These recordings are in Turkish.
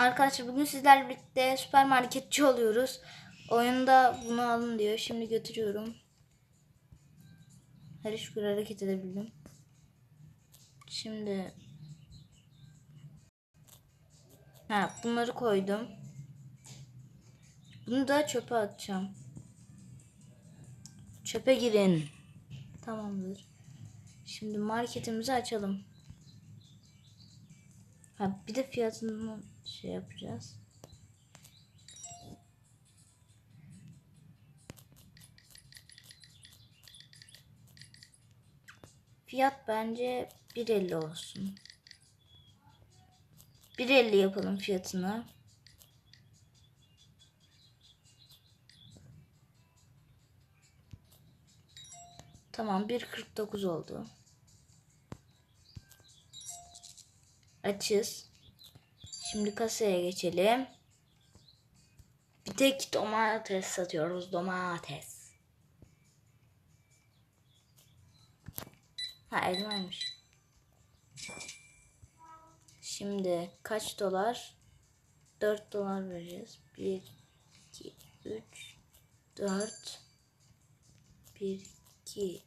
Arkadaşlar bugün sizlerle birlikte süpermarketçi oluyoruz. Oyunda bunu alın diyor. Şimdi götürüyorum. Her şükür hareket edebildim. Şimdi Ha bunları koydum. Bunu da çöpe atacağım. Çöpe girin. Tamamdır. Şimdi marketimizi açalım. Ha bir de fiyatını şey yapacağız. Fiyat bence 1.50 olsun. 1.50 yapalım fiyatını. Tamam 1.49 oldu. Açız. Şimdi kasaya geçelim. Bir tek domates satıyoruz. Domates. Ha elmaymış. Şimdi kaç dolar? 4 dolar vereceğiz. 1, 2, 3, 4, 1, 2, 3,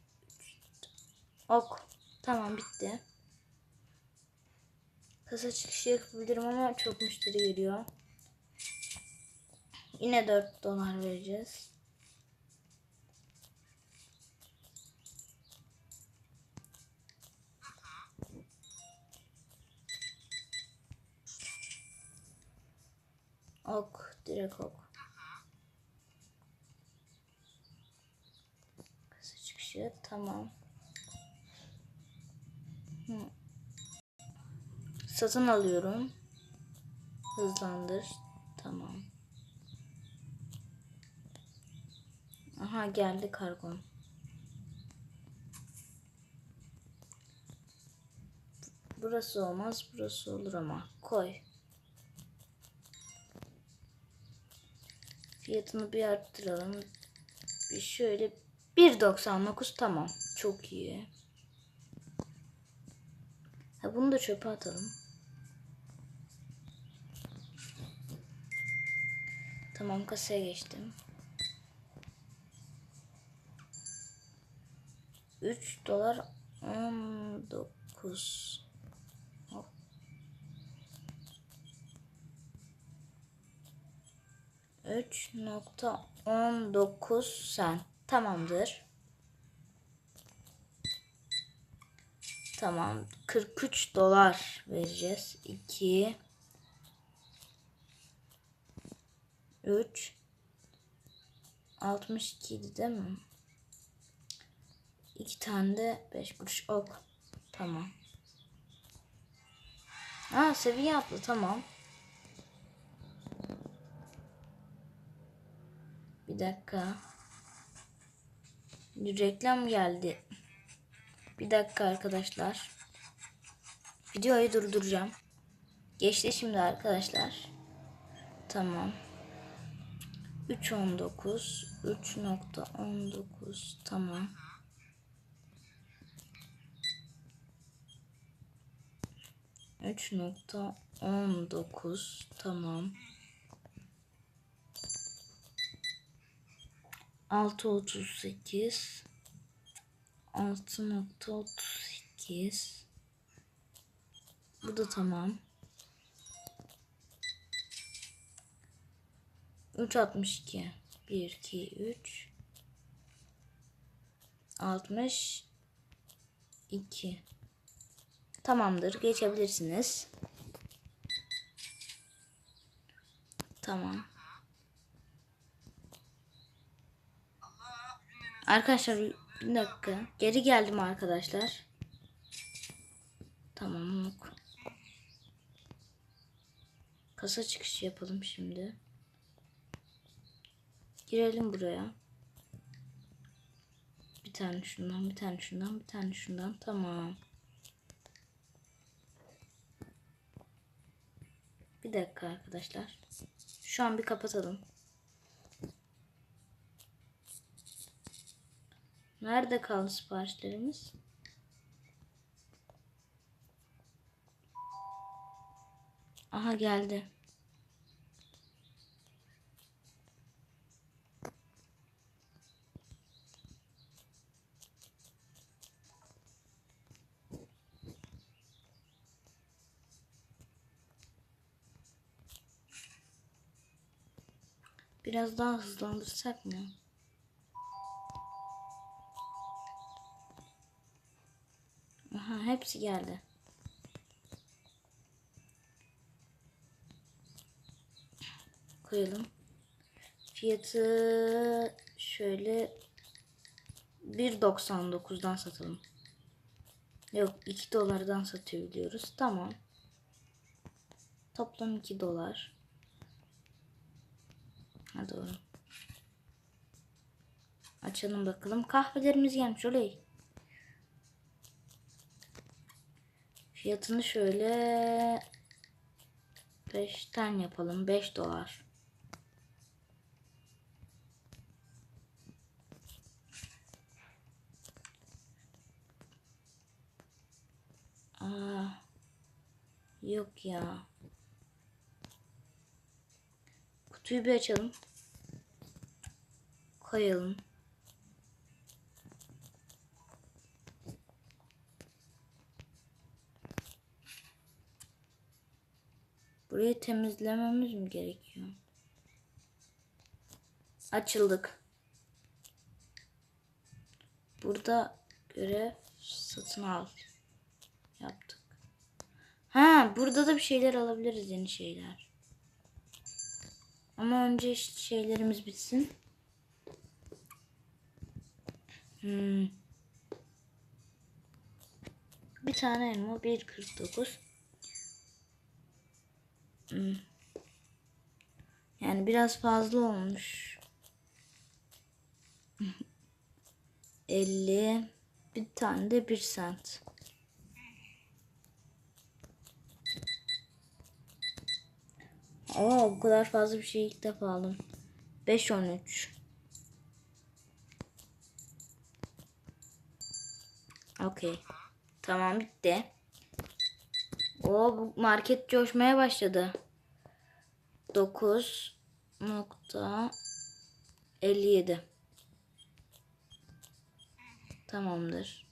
Ok. Tamam bitti. Kasa çıkışı yapabilirim ama çok müşteri geliyor. Yine 4 dolar vereceğiz. Ok, direkt ok. Kasa çıkışı tamam. Hı. Satın alıyorum. Hızlandır. Tamam. Aha geldi kargon. Burası olmaz, burası olur ama koy. Fiyatını bir arttıralım. Bir şöyle 1.99 tamam. Çok iyi. Ha bunu da çöpe atalım. Tamam kasaya geçtim. 3 dolar 19 Hop. Üç nokta on dokuz sen. Tamamdır. Tamam. 43 dolar vereceğiz. 2 3 62 idi değil mi? İki tane de 5 kuruş ok. Tamam. Aa seviye atlı tamam. Bir dakika. Bir reklam geldi. Bir dakika arkadaşlar. Videoyu durduracağım. Geçti şimdi arkadaşlar. Tamam. 3.19 3.19 tamam. Üç nokta on dokuz tamam. Altı otuz sekiz altı nokta otuz sekiz Bu da tamam. Üç altmış iki bir iki üç altmış iki Tamamdır. Geçebilirsiniz. Tamam. Arkadaşlar bir dakika. Geri geldim arkadaşlar. Tamam. Kasa çıkışı yapalım şimdi. Girelim buraya. Bir tane şundan, bir tane şundan, bir tane şundan. Tamam. Bir dakika arkadaşlar. Şu an bir kapatalım. Nerede kaldı siparişlerimiz? Aha geldi. Biraz daha hızlandırsak mı? Aha hepsi geldi. Koyalım. Fiyatı şöyle 1.99'dan satalım. Yok 2 dolardan satıyor biliyoruz. Tamam. Toplam 2 dolar. Ha doğru. Açalım bakalım. Kahvelerimiz gelmiş oley. Fiyatını şöyle 5'ten yapalım. 5 dolar. Aa, yok ya. Kutuyu bir açalım. Koyalım. Burayı temizlememiz mi gerekiyor? Açıldık. Burada görev satın al. Yaptık. Ha, burada da bir şeyler alabiliriz yeni şeyler. Ama önce işte şeylerimiz bitsin. Hmm. Bir tane elma 1.49. Hmm. Yani biraz fazla olmuş. 50 bir tane de 1 sent. Oo bu kadar fazla bir şey ilk defa aldım. 5.13 Okey. Tamam bitti. O market coşmaya başladı. 9 nokta 57 Tamamdır.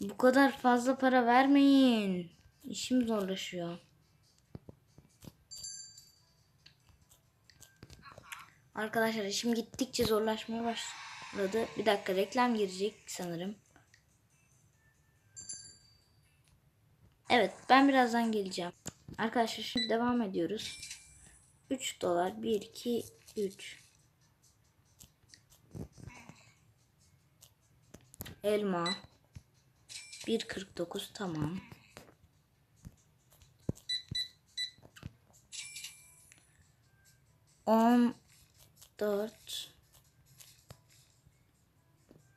Bu kadar fazla para vermeyin. İşim zorlaşıyor. Arkadaşlar işim gittikçe zorlaşmaya başladı. Bir dakika reklam girecek sanırım. Evet ben birazdan geleceğim. Arkadaşlar şimdi devam ediyoruz. 3 dolar 1 2 3 Elma 1.49 tamam. On dört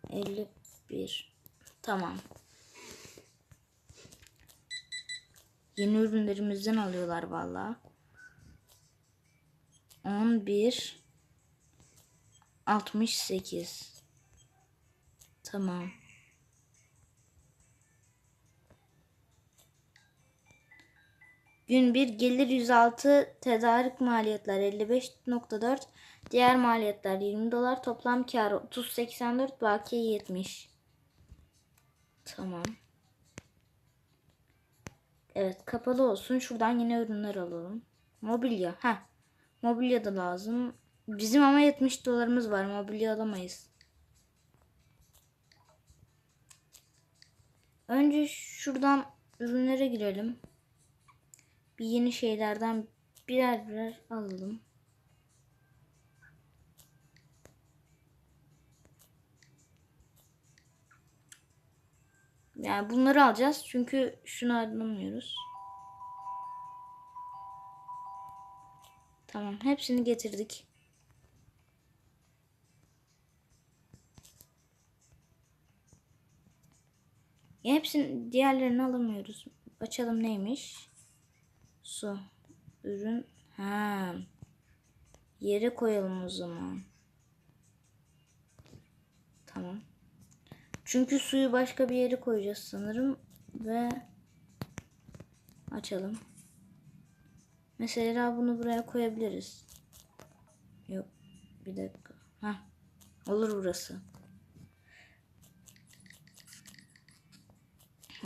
elli bir tamam. Yeni ürünlerimizden alıyorlar valla. 11 68 Tamam. Gün 1 gelir 106 tedarik maliyetler 55.4 diğer maliyetler 20 dolar toplam kar 30.84 bakiye 70 Tamam. Evet kapalı olsun. Şuradan yine ürünler alalım. Mobilya. Ha. Mobilya da lazım. Bizim ama 70 dolarımız var. Mobilya alamayız. Önce şuradan ürünlere girelim. Bir yeni şeylerden birer birer alalım. Yani bunları alacağız çünkü şunu alamıyoruz. Tamam hepsini getirdik. Ya hepsini diğerlerini alamıyoruz. Açalım neymiş? Su. Ürün. Ha. Yere koyalım o zaman. Tamam. Çünkü suyu başka bir yere koyacağız sanırım. Ve açalım. Mesela bunu buraya koyabiliriz. Yok. Bir dakika. Ha. Olur burası.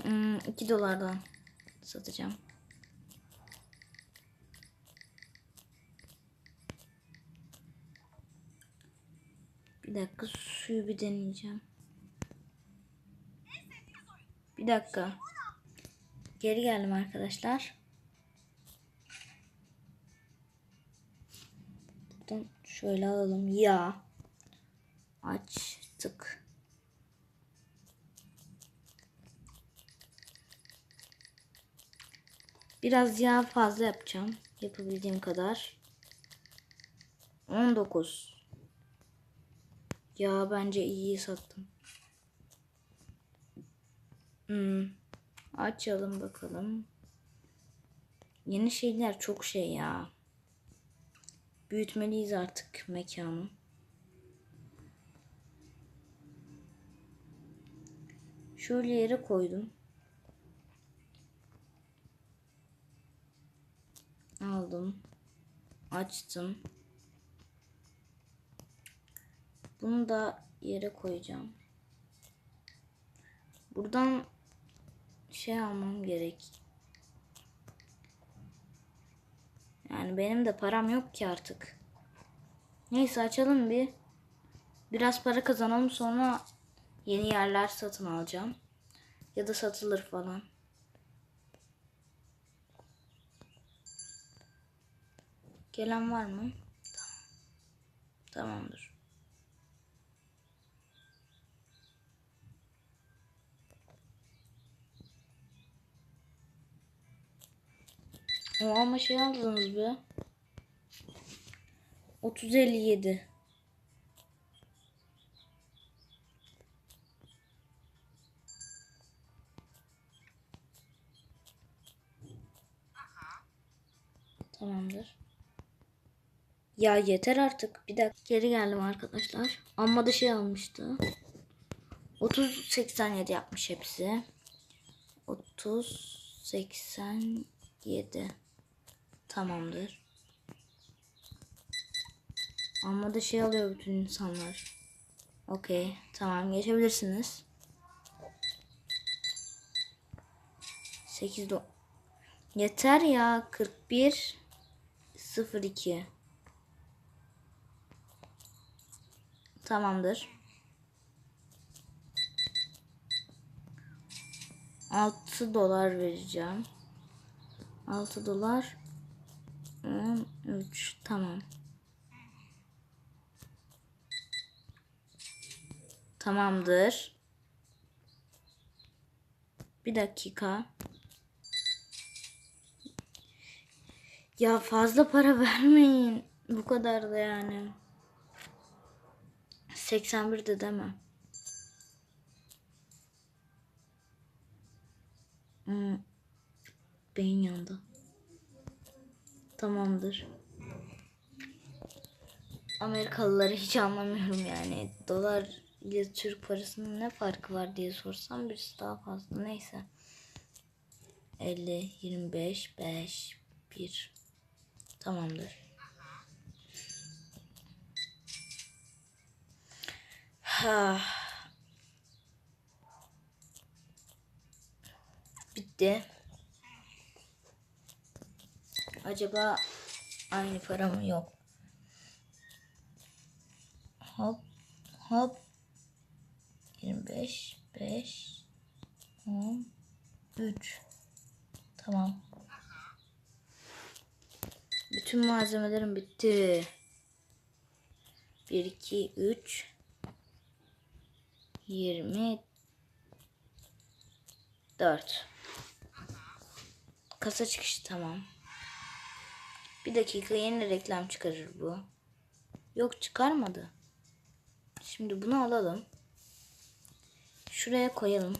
Hmm, 2 dolardan satacağım. Bir dakika suyu bir deneyeceğim. Bir dakika. Geri geldim arkadaşlar. Buradan şöyle alalım. Yağ. Açtık. Biraz yağ fazla yapacağım. Yapabildiğim kadar. 19. Ya bence iyi sattım. Hmm. Açalım bakalım. Yeni şeyler çok şey ya. Büyütmeliyiz artık mekanı. Şöyle yere koydum. Aldım. Açtım. Bunu da yere koyacağım. Buradan şey almam gerek. Yani benim de param yok ki artık. Neyse açalım bir. Biraz para kazanalım sonra yeni yerler satın alacağım. Ya da satılır falan. Gelen var mı? Tamam. Tamamdır. Ama şey aldınız be. 3057. Tamamdır. Ya yeter artık. Bir dakika geri geldim arkadaşlar. Amma da şey almıştı. 30 87 yapmış hepsi. 30 87 Tamamdır. Amma da şey alıyor bütün insanlar. Okey. Tamam geçebilirsiniz. 8 do Yeter ya 41 02 Tamamdır. 6 dolar vereceğim. 6 dolar 13 tamam. Tamamdır. Bir dakika. Ya fazla para vermeyin. Bu kadar da yani. 81 de deme. Hmm. Beyin yandı. Tamamdır. Amerikalıları hiç anlamıyorum yani. Dolar ile Türk parasının ne farkı var diye sorsam birisi daha fazla. Neyse. 50, 25, 5, 1. Tamamdır. Ha. Bitti. Acaba aynı para mı yok? Hop hop 25 5 10 3 Tamam. Bütün malzemelerim bitti. 1 2 3 20 4 Kasa çıkışı tamam. Bir dakika yeni reklam çıkarır bu. Yok çıkarmadı. Şimdi bunu alalım. Şuraya koyalım.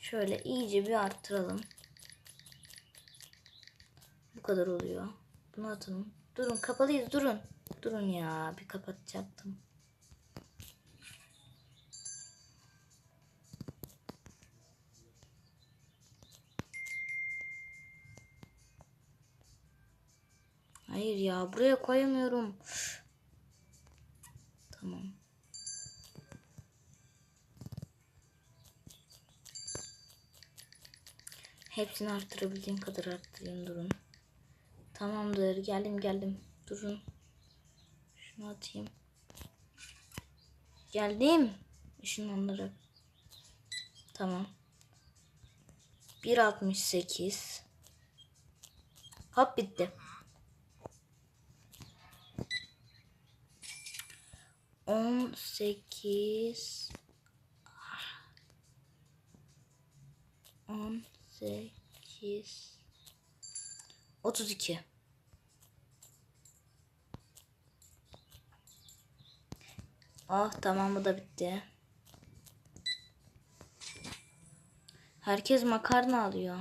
Şöyle iyice bir arttıralım. Bu kadar oluyor. Bunu atalım. Durun kapalıyız durun. Durun ya bir kapatacaktım. Hayır ya buraya koyamıyorum. Hepsini arttırabildiğim kadar arttırayım durun. Tamamdır geldim geldim. Durun. Şunu atayım. Geldim. Işınlandırarak. Tamam. 1.68 Hop bitti. On sekiz on sekiz otuz iki Oh tamam bu da bitti. Herkes makarna alıyor.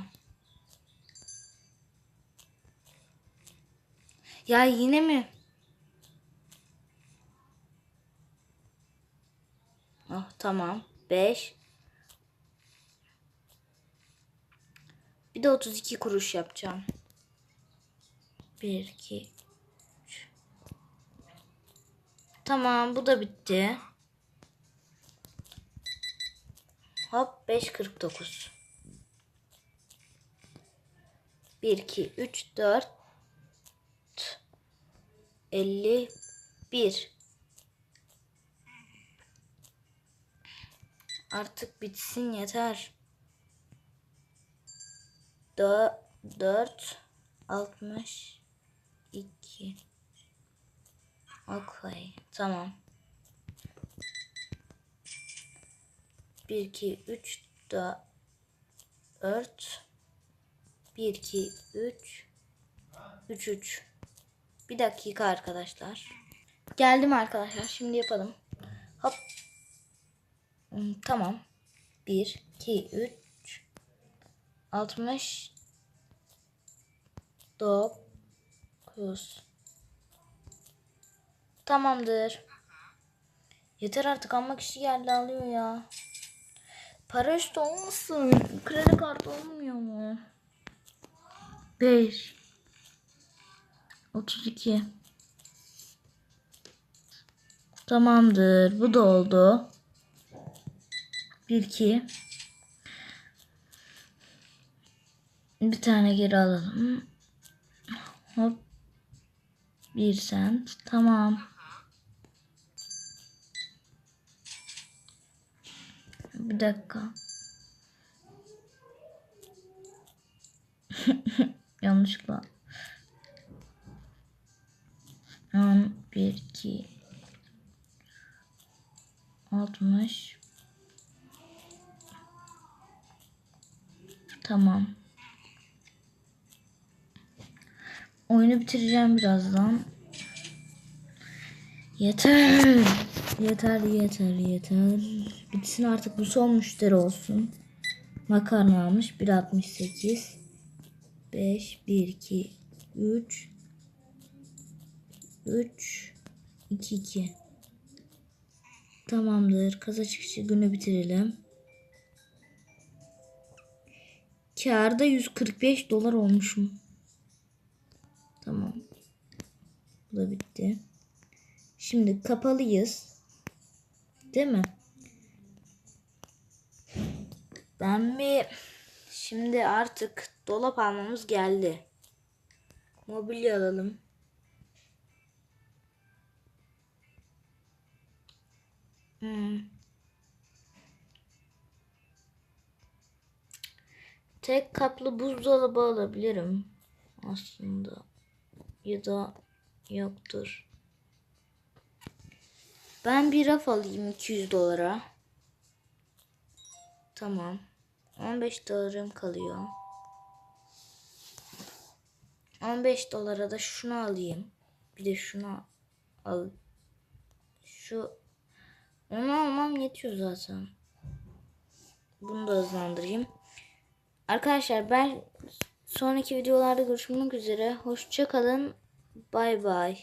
Ya yine mi? Oh tamam. 5 Bir de 32 kuruş yapacağım. 1 2 3 Tamam bu da bitti. Hop 5.49 1 2 3 4 51 Artık bitsin yeter. 4 4 62 Okay, tamam. 1 2 3 4 1 2 3 3 3 Bir dakika arkadaşlar. Geldim arkadaşlar. Şimdi yapalım. Hop. Hmm, Tamam. 1 2 3 60 9 Tamamdır. Yeter artık almak işi geldi alıyor ya. Para üstü olmasın. Kredi kartı olmuyor mu? 5 32 Tamamdır. Bu da oldu. 1 2 Bir tane geri alalım. Hop. 1 sent. Tamam. Bir dakika. Yanlışlıkla. 10, 1, 2, 60. Tamam. Oyunu bitireceğim birazdan. Yeter. Yeter yeter yeter. Bitsin artık bu son müşteri olsun. Makarna almış 1.68 5 1 2 3 3 2 2 Tamamdır. Kasa çıkışı günü bitirelim. Kârda 145 dolar olmuşum. Tamam. Bu da bitti. Şimdi kapalıyız. Değil mi? Ben bir şimdi artık dolap almamız geldi. Mobilya alalım. Hmm. Tek kaplı buzdolabı alabilirim aslında. Ya da yoktur. Ben bir raf alayım 200 dolara. Tamam. 15 dolarım kalıyor. 15 dolara da şunu alayım. Bir de şunu al. Şu onu almam yetiyor zaten. Bunu da hızlandırayım. Arkadaşlar ben sonraki videolarda görüşmek üzere. Hoşça kalın. Bay bay.